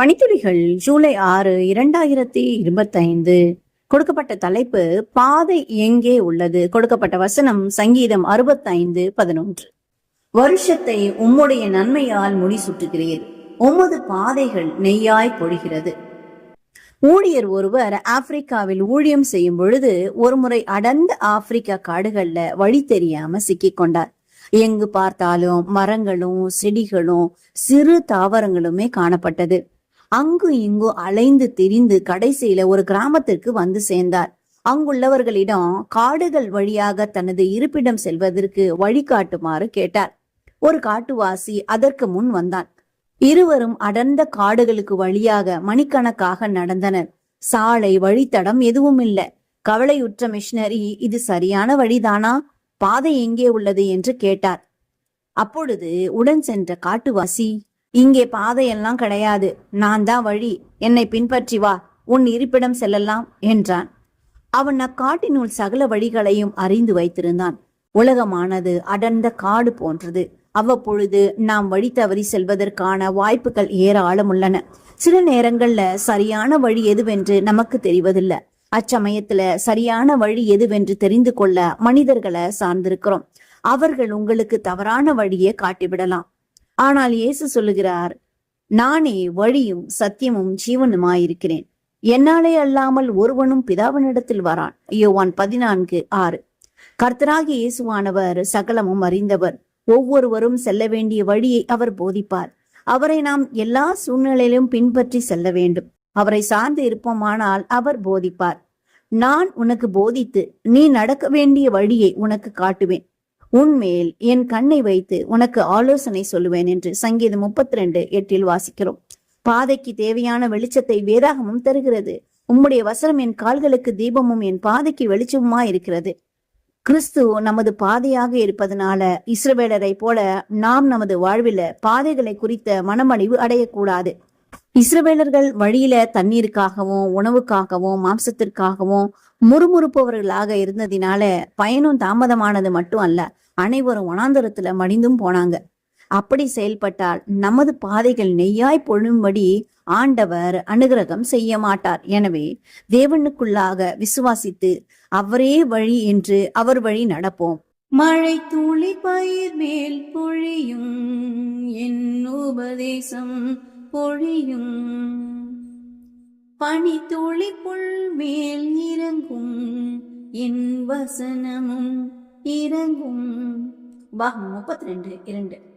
பனித்துளிகள் ஜூலை ஆறு இரண்டாயிரத்தி இருபத்தைந்து. கொடுக்கப்பட்ட தலைப்பு பாதை எங்கே உள்ளது? கொடுக்கப்பட்ட வசனம் சங்கீதம் அறுபத்தைந்து பதினொன்று. வருஷத்தை உம்முடைய நன்மையால் முடி முடிசூட்டுகிறீர். உமது பாதைகள் நெய்யாய் பொழிகிறது. ஊழியர் ஒருவர் ஆப்பிரிக்காவில் ஊழியம் செய்யும் பொழுது ஒருமுறை அடர்ந்த ஆப்பிரிக்கா காடுகள்ல வழி தெரியாம சிக்கிக் கொண்டார். எங்கு பார்த்தாலும் மரங்களும் செடிகளும் சிறு தாவரங்களுமே காணப்பட்டது. அங்கு இங்கு அலைந்து திரிந்து கடைசியில ஒரு கிராமத்திற்கு வந்து சேர்ந்தார். அங்குள்ளவர்களிடம் காடுகள் வழியாக தனது இருப்பிடம் செல்வதற்கு வழிகாட்டுமாறு கேட்டார். ஒரு காட்டுவாசி அதற்கு முன் வந்தான். இருவரும் அடர்ந்த காடுகளுக்கு வழியாக மணிக்கணக்காக நடந்தனர். சாலை வழித்தடம் எதுவும் இல்ல கவலையுற்ற மிஷினரி இது சரியான வழிதானா? பாதை எங்கே உள்ளது என்று கேட்டார். அப்பொழுது உடன் சென்ற காட்டுவாசி இங்கே பாதையெல்லாம் கிடையாது. நான் தான் வழி. என்னை பின்பற்றி வா. உன் இருப்பிடம் செல்லலாம் என்றான். அவன் அக்காட்டினுள் சகல வழிகளையும் அறிந்து வைத்திருந்தான். உலகமானது அடர்ந்த காடு போன்றது. அவ்வப்பொழுது நாம் வழி தவறி செல்வதற்கான வாய்ப்புகள் ஏராளம் உள்ளன சில நேரங்கள்ல சரியான வழி எதுவென்று நமக்கு தெரிவதில்லை. அச்சமயத்துல சரியான வழி எதுவென்று தெரிந்து கொள்ள மனிதர்களை சார்ந்திருக்கிறோம். அவர்கள் உங்களுக்கு தவறான வழியை காட்டிவிடலாம். ஆனால் இயேசு சொல்லுகிறார் நானே வழியும் சத்தியமும் ஜீவனுமாயிருக்கிறேன். என்னாலே அல்லாமல் ஒருவனும் பிதாவினிடத்தில் வரான். யோவான் பதினான்கு ஆறு. கர்த்தராகி இயேசுவானவர் சகலமும் அறிந்தவர். ஒவ்வொருவரும் செல்ல வேண்டிய வழியை அவர் போதிப்பார். அவரை நாம் எல்லா சூழ்நிலையிலும் பின்பற்றி செல்ல வேண்டும். அவரை சார்ந்து இருப்போமானால் அவர் போதிப்பார். நான் உனக்கு போதித்து நீ நடக்க வேண்டிய வழியை உனக்கு காட்டுவேன். உன்மேல் என் கண்ணை வைத்து உனக்கு ஆலோசனை சொல்லுவேன் என்று சங்கீதம் முப்பத்தி ரெண்டு எட்டில் வாசிக்கிறோம். பாதைக்கு தேவையான வெளிச்சத்தை வேதாகமும் தருகிறது. உம்முடைய வசனம் என் கால்களுக்கு தீபமும் என் பாதைக்கு வெளிச்சமுமா இருக்கிறது. கிறிஸ்து நமது பாதையாக இருப்பதனால இஸ்ரவேலரை போல நாம் நமது வாழ்வில பாதைகளை குறித்த மனமழிவு அடையக்கூடாது. இஸ்ரவேலர்கள் வழியில தண்ணீருக்காகவும் உணவுக்காகவும் மாம்சத்திற்காகவும் முறுமுறுப்பவர்களாக இருந்ததினால பயணம் தாமதமானது மட்டும் அல்ல அனைவரும் வனாந்தரத்துல மடிந்தும் போனாங்க. அப்படி செயல்பட்டால் நமது பாதைகள் நெய்யாய் பொழும்படி ஆண்டவர் அனுகிரகம் செய்ய மாட்டார். எனவே தேவனுக்குள்ளாக விசுவாசித்து அவரே வழி என்று அவர் வழி நடப்போம். மழை துளி பயிர் மேல் பொழியும் என் உபதேசம். பொழியும். பனி துளி மேல் இறங்கும். என் வசனமும் இறங்கும். பாகம் முப்பத்தி ரெண்டு இரண்டு.